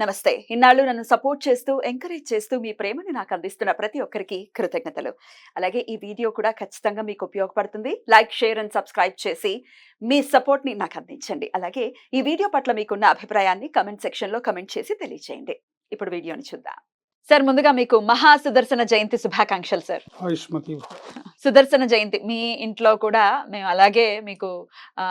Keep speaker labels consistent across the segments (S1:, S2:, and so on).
S1: నమస్తే. ఇన్నాళ్ళు నన్ను సపోర్ట్ చేస్తూ ఎంకరేజ్ చేస్తూ మీ ప్రేమని నాకు అందిస్తున్న ప్రతి ఒక్కరికి కృతజ్ఞతలు. అలాగే ఈ వీడియో కూడా ఖచ్చితంగా మీకు ఉపయోగపడుతుంది. లైక్ షేర్ అండ్ సబ్స్క్రైబ్ చేసి మీ సపోర్ట్ని నాకు అందించండి. అలాగే ఈ వీడియో పట్ల మీకున్న అభిప్రాయాన్ని కమెంట్ సెక్షన్లో కమెంట్ చేసి తెలియజేయండి ఇప్పుడు వీడియోని చూద్దాం. సార్ ముందుగా మీకు మహా సుదర్శన జయంతి శుభాకాంక్షలు సార్. సుదర్శన జయంతి మీ ఇంట్లో కూడా మేము అలాగే మీకు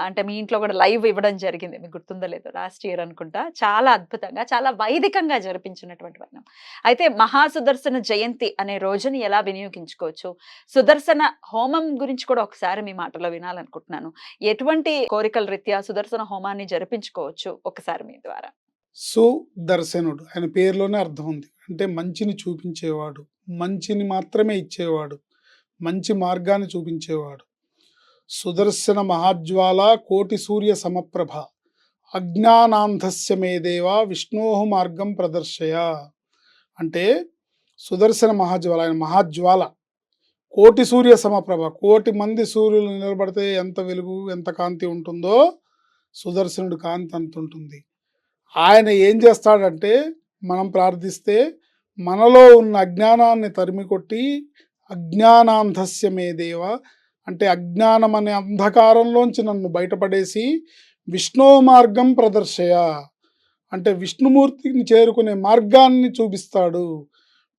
S1: అంటే మీ ఇంట్లో కూడా లైవ్ ఇవ్వడం జరిగింది. మీకు గుర్తుందో లేదో లాస్ట్ ఇయర్ అనుకుంటా. చాలా అద్భుతంగా చాలా వైదికంగా జరిపించినటువంటి వర్ణం. అయితే మహా సుదర్శన జయంతి అనే రోజుని ఎలా వినియోగించుకోవచ్చు? సుదర్శన హోమం గురించి కూడా ఒకసారి మీ మాటలో వినాలనుకుంటున్నాను. ఎటువంటి కోరికల రీత్యా సుదర్శన హోమాన్ని జరిపించుకోవచ్చు ఒకసారి మీ ద్వారా?
S2: సుదర్శనుడు ఆయన పేరులోనే అర్థం ఉంది. అంటే మంచిని చూపించేవాడు మంచిని మాత్రమే ఇచ్చేవాడు. మంచి మార్గాన్ని చూపించేవాడు. సుదర్శన మహాజ్వాల కోటి సూర్య సమప్రభ. అజ్ఞానాంధస్య మేదేవా విష్ణోహ మార్గం ప్రదర్శయ. అంటే సుదర్శన మహాజ్వాల ఆయన మహాజ్వాల. కోటి సూర్య సమప్రభ. కోటి మంది సూర్యులు నిలబడితే ఎంత వెలుగు ఎంత కాంతి ఉంటుందో సుదర్శనుడు కాంతి అంత ఉంటుంది ఆయన ఏం చేస్తాడంటే మనం ప్రార్థిస్తే మనలో ఉన్న అజ్ఞానాన్ని తరిమి కొట్టి అజ్ఞానాంధస్య మే దేవ. అంటే అజ్ఞానం అనే అంధకారంలోంచి నన్ను బయటపడేసి విష్ణు మార్గం ప్రదర్శయ. అంటే విష్ణుమూర్తిని చేరుకునే మార్గాన్ని చూపిస్తాడు.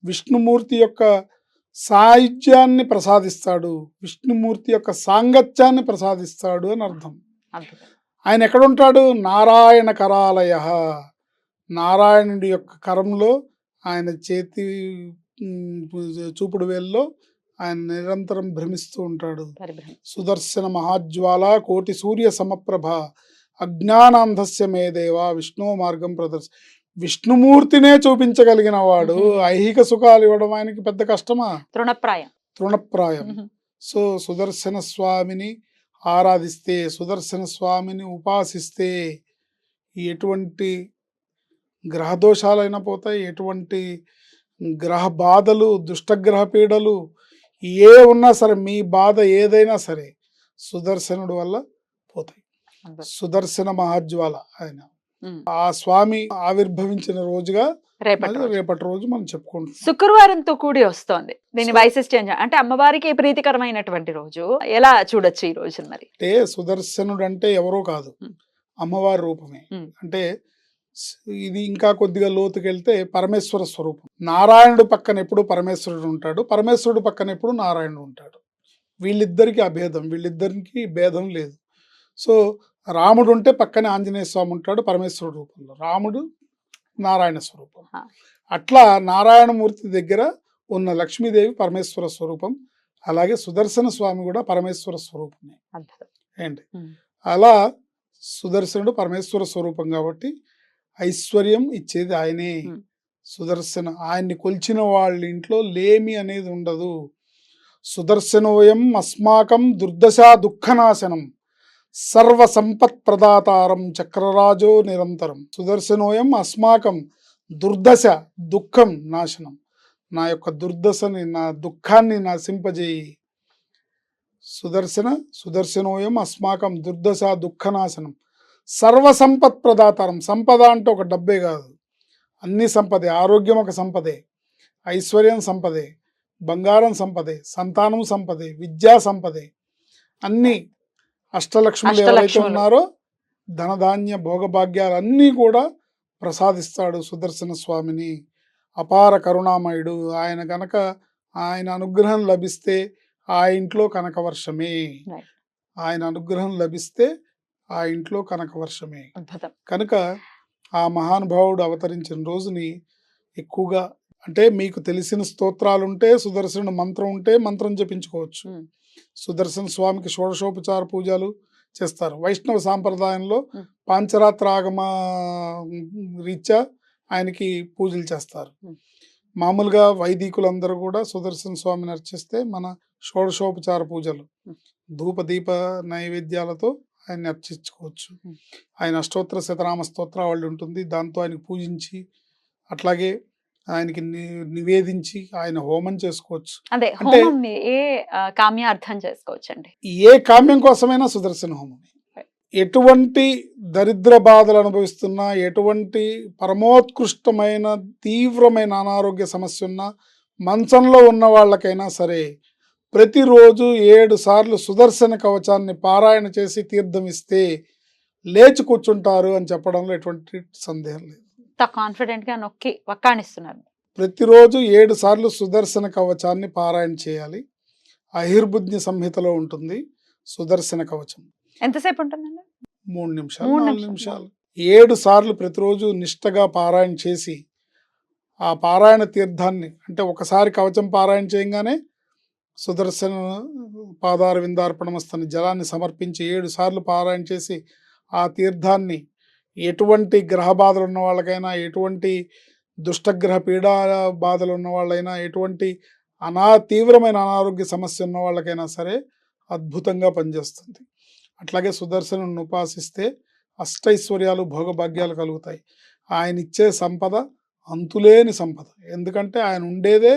S2: విష్ణుమూర్తి యొక్క సాహిత్యాన్ని ప్రసాదిస్తాడు. విష్ణుమూర్తి యొక్క సాంగత్యాన్ని ప్రసాదిస్తాడు అని అర్థం. ఆయన ఎక్కడుంటాడు? నారాయణ కరాలయ. నారాయణుడి యొక్క కరంలో ఆయన చేతి చూపుడు వేల్లో ఆయన నిరంతరం భ్రమిస్తూ ఉంటాడు. సుదర్శన మహాజ్వాల కోటి సూర్య సమప్రభ అజ్ఞానాంధస్య మే దేవ విష్ణు మార్గం ప్రదర్శ. విష్ణుమూర్తినే చూపించగలిగిన వాడు. ఐహిక సుఖాలు ఇవ్వడం ఆయనకి పెద్ద కష్టమా?
S1: తృణప్రాయం.
S2: తృణప్రాయం. సో సుదర్శన స్వామిని ఆరాధిస్తే సుదర్శన స్వామిని ఉపాసిస్తే ఎటువంటి గ్రహ దోషాలైనా పోతాయి ఎటువంటి గ్రహ బాధలు దుష్టగ్రహ పీడలు ఏ ఉన్నా సరే మీ బాధ ఏదైనా సరే సుదర్శనుడు వల్ల పోతాయి. సుదర్శన మహాజ్వాల ఆయన. ఆ స్వామి ఆవిర్భవించిన రోజుగా
S1: రేపటి రోజు.
S2: రేపటి రోజు మనం చెప్పుకుంటున్నాం
S1: శుక్రవారంతో కూడి వస్తోంది దీని
S2: సో-
S1: వైశిష్ట్యం చె- అంటే అమ్మవారికి ప్రీతికరమైనటువంటి రోజు ఎలా చూడొచ్చు ఈ రోజు మరి
S2: అంటే సుదర్శనుడు అంటే ఎవరో కాదు. అమ్మవారి రూపమే. అంటే ఇది ఇంకా కొద్దిగా లోతుకెళ్తే పరమేశ్వర స్వరూపం. నారాయణుడు పక్కన ఎప్పుడు పరమేశ్వరుడు ఉంటాడు పరమేశ్వరుడు పక్కన ఎప్పుడు నారాయణుడు ఉంటాడు. వీళ్ళిద్దరికి అభేదం వీళ్ళిద్దరికి భేదం లేదు. సో రాముడు ఉంటే పక్కనే ఆంజనేయ స్వామి ఉంటాడు పరమేశ్వరుడు రూపంలో. రాముడు నారాయణ స్వరూపం. అట్లా నారాయణమూర్తి దగ్గర ఉన్న లక్ష్మీదేవి పరమేశ్వర స్వరూపం అలాగే సుదర్శన స్వామి కూడా పరమేశ్వర స్వరూపమే. ఏంటి. అలా సుదర్శనుడు పరమేశ్వర స్వరూపం కాబట్టి ఐశ్వర్యం ఇచ్చేది ఆయనే. సుదర్శన ఆయన్ని కొలిచిన వాళ్ళ ఇంట్లో లేమి అనేది ఉండదు. సుదర్శనోయం అస్మాకం దుర్దశా దుఃఖనాశనం. సర్వ సంపత్ ప్రదాతారం చక్రరాజో నిరంతరం. సుదర్శనోయం అస్మాకం దుర్దశ దుఃఖం నాశనం. నా యొక్క దుర్దశని నా దుఃఖాన్ని నశింపజేయి. సుదర్శన సుదర్శనోయం అస్మాకం దుర్దశ దుఃఖనాశనం. సర్వ సంపత్ ప్రదాతారం సంపద అంటే ఒక డబ్బే కాదు. అన్ని సంపదే. ఆరోగ్యం ఒక సంపదే. ఐశ్వర్యం సంపదే. బంగారం సంపదే. సంతానం సంపదే. విద్యా సంపదే. అన్ని అష్టలక్ష్ములు ఎవరైతే. ఉన్నారో ధనధాన్య భోగభాగ్యాలు అన్నీ కూడా ప్రసాదిస్తాడు సుదర్శన స్వామిని. అపార కరుణామయుడు. ఆయన గనక ఆయన అనుగ్రహం లభిస్తే ఆ ఇంట్లో కనకవర్షమే.
S1: Right.
S2: ఆయన అనుగ్రహం లభిస్తే ఆ ఇంట్లో కనకవర్షమే
S1: అద్భుతం
S2: కనుక ఆ మహానుభావుడు అవతరించిన రోజుని ఎక్కువగా అంటే మీకు తెలిసిన స్తోత్రాలు ఉంటే సుదర్శన మంత్రం ఉంటే మంత్రం జపించుకోవచ్చు. సుదర్శన స్వామికి షోడశోపచార పూజలు చేస్తారు వైష్ణవ సాంప్రదాయంలో. పాంచరాత్ర ఆగమ రీత్యా ఆయనకి పూజలు చేస్తారు. మామూలుగా వైదికులందరూ కూడా సుదర్శన స్వామిని అర్చిస్తే మన షోడశోపచార పూజలు. ధూప దీప నైవేద్యాలతో ఆయన్ని అర్చించుకోవచ్చు. ఆయన అష్టోత్తర శతనామ స్తోత్రావళి ఉంటుంది. దాంతో ఆయనకు పూజించి అట్లాగే ఆయనకి నివేదించి ఆయన హోమం చేసుకోవచ్చు.
S1: అదే
S2: అంటే-
S1: ఏ కామ్యార్థం చేసుకోవచ్చు అండి
S2: ఏ కామ్యం కోసమైనా సుదర్శన హోమం. ఎటువంటి దరిద్ర బాధలు అనుభవిస్తున్నా ఎటువంటి పరమోత్కృష్టమైన తీవ్రమైన అనారోగ్య సమస్య ఉన్నా మంచంలో ఉన్న వాళ్ళకైనా సరే ప్రతిరోజు ఏడు సార్లు సుదర్శన కవచాన్ని పారాయణ చేసి తీర్థం ఇస్తే లేచి కూర్చుంటారు అని చెప్పడంలో ఎటువంటి సందేహం లేదు.
S1: కాన్ఫిడెంట్గా నొక్కి వక్కాణిస్తున్నారు.
S2: ప్రతిరోజు ఏడు సార్లు సుదర్శన కవచాన్ని పారాయణ చేయాలి. అహిర్బుజ్ఞ సంహితలో ఉంటుంది సుదర్శన కవచం.
S1: ఎంతసేపు ఉంటుందండి?
S2: మూడు నిమిషాలు
S1: మూడు
S2: నాలుగు.
S1: నిమిషాలు.
S2: ఏడు సార్లు ప్రతిరోజు నిష్టగా పారాయణ చేసి ఆ పారాయణ తీర్థాన్ని అంటే ఒకసారి కవచం పారాయణ చేయగానే సుదర్శన పాదార విందార్పణమస్తని జలాన్ని సమర్పించి ఏడు సార్లు పారాయణ చేసి ఆ తీర్థాన్ని ఎటువంటి గ్రహ బాధలు ఉన్న వాళ్ళకైనా ఎటువంటి దుష్టగ్రహ పీడా బాధలు ఉన్న వాళ్ళైనా ఎటువంటి అనా తీవ్రమైన అనారోగ్య సమస్య ఉన్న వాళ్ళకైనా సరే అద్భుతంగా పనిచేస్తుంది. అట్లాగే సుదర్శను ఉపాసిస్తే అష్టైశ్వర్యాలు భోగభాగ్యాలు కలుగుతాయి. ఆయన ఇచ్చే సంపద అంతులేని సంపద. ఎందుకంటే ఆయన ఉండేదే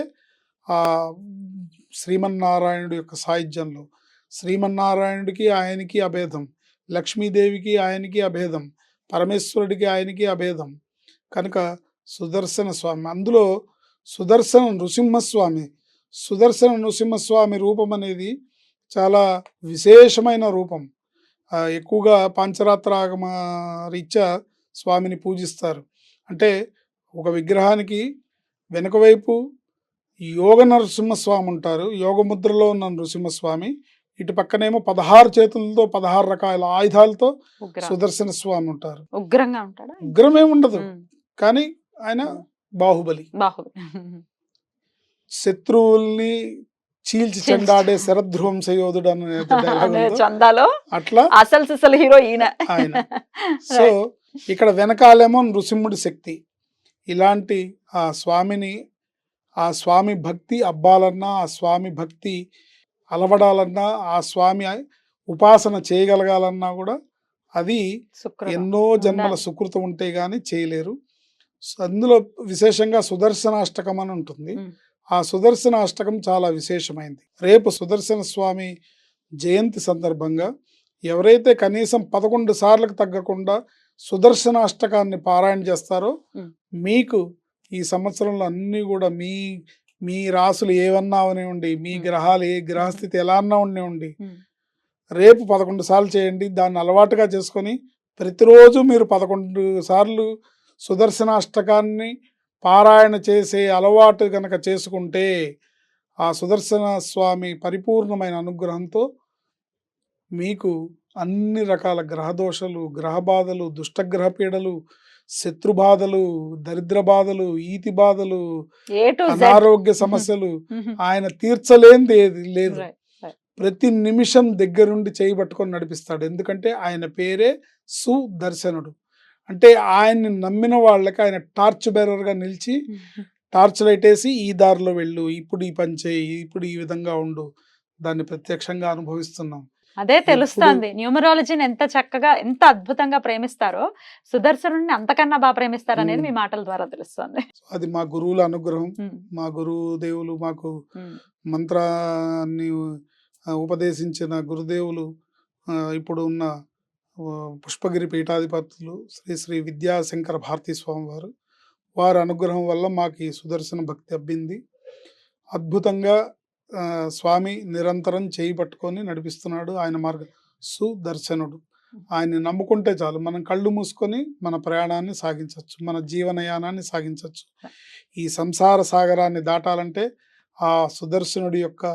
S2: శ్రీమన్నారాయణుడు యొక్క సాహిత్యంలో శ్రీమన్నారాయణుడికి ఆయనకి అభేదం లక్ష్మీదేవికి ఆయనకి అభేదం పరమేశ్వరుడికి ఆయనకి అభేదం. కనుక సుదర్శన స్వామి అందులో సుదర్శన నృసింహస్వామి సుదర్శన నృసింహస్వామి రూపం అనేది చాలా విశేషమైన రూపం. ఎక్కువగా పాంచరాత్రాగమ రీత్యా స్వామిని పూజిస్తారు. అంటే ఒక విగ్రహానికి వెనుక వైపు యోగ నరసింహస్వామి ఉంటారు. యోగ ముద్రలో ఉన్న నృసింహస్వామి. ఇటు పక్కనేమో పదహారు చేతులతో పదహారు రకాల ఆయుధాలతో సుదర్శన స్వామి ఉంటారు.
S1: ఉగ్రంగా ఉంటాడా?
S2: ఉగ్రమే ఉండదు. కానీ ఆయన బాహుబలి.
S1: బాహుబలి.
S2: శత్రువుల్ని చీల్చి. చెండాడే అనే
S1: అదే
S2: ఉందో,
S1: చందాలో
S2: అట్లా
S1: అసలు సిసలు హీరో ఈయన.
S2: ఆయన. సో ఇక్కడ వెనకాలేమో నృసింహుడి శక్తి. ఇలాంటి ఆ స్వామిని ఆ స్వామి భక్తి అబ్బాలన్నా ఆ స్వామి భక్తి అలవడాలన్నా ఆ స్వామి ఉపాసన చేయగలగాలన్నా కూడా అది ఎన్నో జన్మల. సుకృతం ఉంటే గాని చేయలేరు అందులో విశేషంగా సుదర్శనాష్టకం అని ఉంటుంది. ఆ సుదర్శన అష్టకం చాలా విశేషమైంది రేపు సుదర్శన స్వామి జయంతి సందర్భంగా ఎవరైతే కనీసం పదకొండు సార్లకు తగ్గకుండా సుదర్శన అష్టకాన్ని పారాయణ చేస్తారో. మీకు ఈ సంవత్సరంలో అన్నీ కూడా మీ మీ రాసులు ఏవన్నా అవనివ్వండి మీ. గ్రహాలు ఏ గ్రహస్థితి ఎలా అన్నా ఉండి. రేపు పదకొండు సార్లు చేయండి దాన్ని అలవాటుగా చేసుకొని ప్రతిరోజు మీరు పదకొండు సార్లు సుదర్శన అష్టకాన్ని పారాయణ చేసే అలవాటు గనక చేసుకుంటే ఆ సుదర్శన స్వామి పరిపూర్ణమైన అనుగ్రహంతో మీకు అన్ని రకాల గ్రహదోషాలు గ్రహ బాధలు దుష్టగ్రహ పీడలు శత్రు బాధలు దరిద్ర బాధలు ఈతి బాధలు అనారోగ్య సమస్యలు. ఆయన తీర్చలేనిది ఏది లేదు. ప్రతి నిమిషం దగ్గరుండి చేయి పట్టుకొని నడిపిస్తాడు ఎందుకంటే ఆయన పేరే సుదర్శనుడు అంటే ఆయన్ని నమ్మిన వాళ్ళకి ఆయన టార్చ్ బేరర్గా నిలిచి. టార్చ్ లైట్ వేసి ఈ దారిలో వెళ్ళు ఇప్పుడు ఈ పని చేయి ఇప్పుడు ఈ విధంగా ఉండు దాన్ని ప్రత్యక్షంగా అనుభవిస్తున్నాం
S1: అదే తెలుస్తుంది న్యూమరాలజీని ఎంత చక్కగా ఎంత అద్భుతంగా ప్రేమిస్తారో సుదర్శనుడిని అంతకన్నా బాగా ప్రేమిస్తారు అనేది. మీ మాటల ద్వారా తెలుస్తుంది
S2: అది మా గురువుల అనుగ్రహం. మా గురువు దేవులు మాకు. మంత్రాన్ని ఉపదేశించిన గురుదేవులు ఇప్పుడు ఉన్న పుష్పగిరి పీఠాధిపతులు శ్రీ శ్రీ విద్యాశంకర భారతీ స్వామి వారు వారి అనుగ్రహం వల్ల మాకు ఈ సుదర్శన భక్తి అబ్బింది అద్భుతంగా స్వామి నిరంతరం చేయి పట్టుకొని నడిపిస్తున్నాడు ఆయన మార్గం సుదర్శనుడు. ఆయన్ని నమ్ముకుంటే చాలు. మనం కళ్ళు మూసుకొని మన ప్రయాణాన్ని సాగించవచ్చు మన జీవనయానాన్ని సాగించవచ్చు ఈ సంసార సాగరాన్ని దాటాలంటే ఆ సుదర్శనుడి యొక్క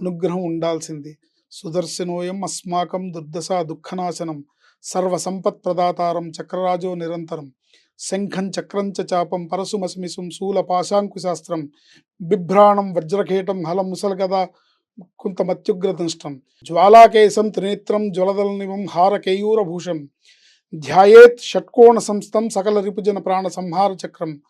S2: అనుగ్రహం ఉండాల్సింది. సుదర్శనోయం అస్మాకం దుర్దశ దుఃఖనాశనం. సర్వ సంపత్ ప్రదాతారం చక్రరాజో నిరంతరం. శంఖం చక్రంచ చాపం పరశుమస్మిసుం శూల పాశాంకుశాస్త్రం బిభ్రాణం వజ్రఖేటం హలం ముసల్గద కుంతమత్యుగ్రదంష్టం. జ్వాలాకేశం త్రినేత్రం జ్వలదలనివం హారకేయూరభూషం. ధ్యాయేత్ షట్కోణ సంస్థం సకల రిపుజన ప్రాణ సంహార చక్రం.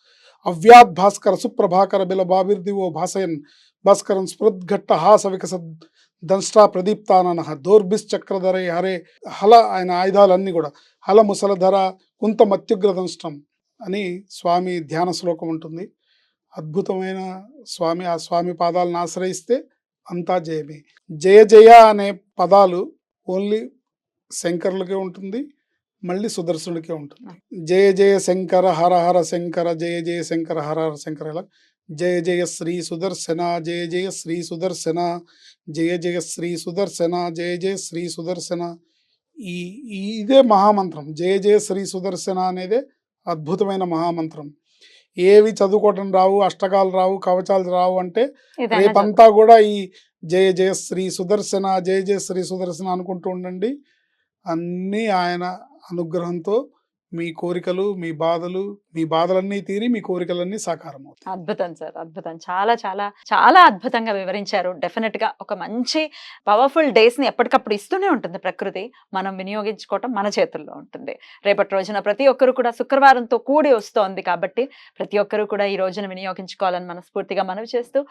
S2: అవ్యాద్ భాస్కర సుప్రభాకర బిల బాబిర్దివో భాసయన్. భాస్కరం స్ఫృద్ఘట్ట హాస వికసద్ దంష్టా ప్రదీప్తానన దౌర్భిశ్చక్రధరే హరే హల ఆయన ఆయుధాలన్నీ కూడా. హల ముసలధర కుంత మత్యుగ్రదంష్టం అని స్వామి ధ్యాన శ్లోకం ఉంటుంది. అద్భుతమైన స్వామి ఆ స్వామి పాదాలను ఆశ్రయిస్తే అంతా జయమే. జయ జయ అనే పదాలు ఓన్లీ శంకరులకే ఉంటుంది మళ్ళీ సుదర్శనుడికే ఉంటుంది. జయ జయ శంకర హర హర శంకర జయ జయ శంకర హర హర శంకర ఇలా జయ జయ శ్రీ సుదర్శన జయ జయ శ్రీ సుదర్శన జయ జయ శ్రీ సుదర్శన జయ జయ శ్రీ సుదర్శన. ఈ ఇదే మహామంత్రం. జయ జయ శ్రీ సుదర్శన అనేదే అద్భుతమైన మహామంత్రం. ఏవి చదువుకోవటం రావు అష్టకాలు రావు కవచాలు రావు అంటే రేపంతా కూడా ఈ జయ జయ శ్రీ సుదర్శన జయ జయ శ్రీ సుదర్శన అనుకుంటూ ఉండండి. అన్నీ ఆయన అనుగ్రహంతో మీ కోరికలు మీ బాధలు మీ బాధలన్నీ తీరి మీ కోరికలన్నీ సాకారం అవుతాయి
S1: అద్భుతం సార్ అద్భుతం. చాలా చాలా చాలా అద్భుతంగా వివరించారు. డెఫినెట్గా ఒక మంచి పవర్ఫుల్ డేస్ని ఎప్పటికప్పుడు ఇస్తూనే ఉంటుంది ప్రకృతి. మనం వినియోగించుకోవటం మన చేతుల్లో ఉంటుంది. రేపటి రోజున ప్రతి ఒక్కరు కూడా శుక్రవారంతో కూడి వస్తోంది కాబట్టి ప్రతి ఒక్కరు కూడా ఈ రోజున వినియోగించుకోవాలని మనస్ఫూర్తిగా మనవి చేస్తూ